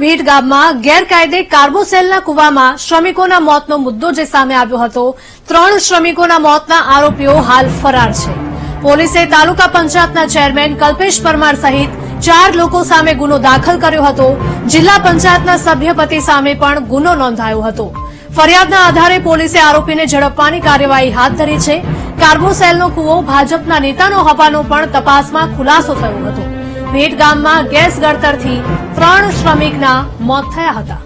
ભીટ ગામમાં ગેરકાયદે કાર્બોસેલના કુવામાં શ્રમિકોના મોતનો મુદ્દો જે સામે આવ્યો હતો, ત્રણ શ્રમિકોના મોતના આરોપીઓ હાલ ફરાર છે. પોલીસે તાલુકા પંચાયતના ચેરમેન કલ્પેશ પરમાર સહિત ચાર લોકો સામે ગુનો દાખલ કર્યો હતો. જિલ્લા પંચાયતના સભ્યપતિ સામે પણ ગુનો નોંધાયો હતો. ફરિયાદના આધારે પોલીસે આરોપીને ઝડપવાની કાર્યવાહી હાથ ધરી છે. કાર્બોસેલનો કુવો ભાજપના નેતાનો હોવાનો પણ તપાસમાં ખુલાસો થયો હતો. ભેટ ગામમાં ગેસ ગળતરથી ત્રણ શ્રમિકના મોત થયા હતા.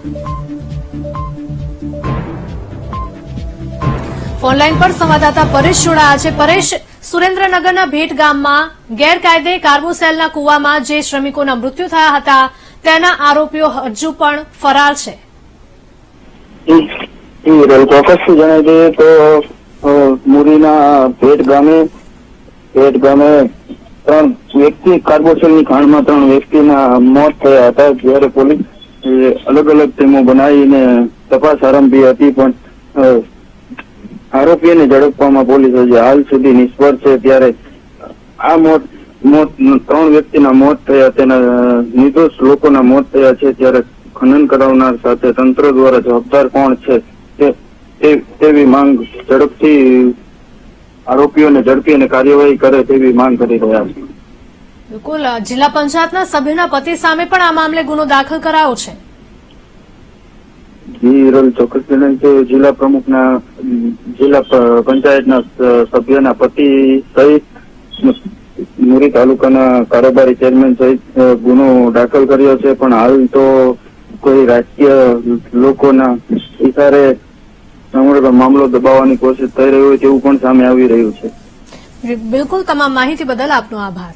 ઓનલાઈન પર સંવાદદાતા પરેશ જોડાયા છે. પરેશ, સુરેન્દ્રનગરના ભેટ ગામમાં ગેરકાયદે કાર્બોસેલના કુવામાં જે શ્રમિકોના મૃત્યુ થયા હતા, તેના આરોપીઓ હજુ પણ ફરાર છે. તો મુરીના ભેટ ગામે ભેટ ગામે ત્રણ વ્યક્તિ કાર્બોસેલની ખાણમાં ત્રણ વ્યક્તિના મોત થયા હતા. જ્યારે પોલીસ અલગ અલગ ટીમો બનાવીને તપાસ આરંભી હતી, પણ આરોપીને ઝડપવામાં પોલીસ હજી હાલ સુધી નિષ્ફળ છે. ત્યારે આ મોત મોત, ત્રણ વ્યક્તિના મોત થયા, તેના નિર્દોષ લોકોના મોત થયા છે. ત્યારે ખનન કરાવનાર સાથે તંત્ર દ્વારા જવાબદાર કોણ છે તે- તેવી માંગ ઝડપથી આરોપીઓને ઝડપી અને કાર્યવાહી કરે તેવી માંગ કરી રહ્યા છે. બિલકુલ જિલ્લા પંચાયતના સભ્યના પતિ સામે પણ આ મામલે ગુનો દાખલ કરાયો છે. જી હિરલ ચોક્કસ જિલ્લા પ્રમુખના જિલ્લા પંચાયતના સભ્યના પતિ સહિત મુરી તાલુકાના કારોબારી ચેરમેન સહિત ગુનો દાખલ કર્યો છે. પણ હાલ તો કોઈ રાજકીય લોકોના ઇશારે સમગ્ર મામલો દબાવવાની કોશિશ થઈ રહી હોય તેવું પણ સામે આવી રહ્યું છે. બિલકુલ, તમામ માહિતી બદલ આપનો આભાર.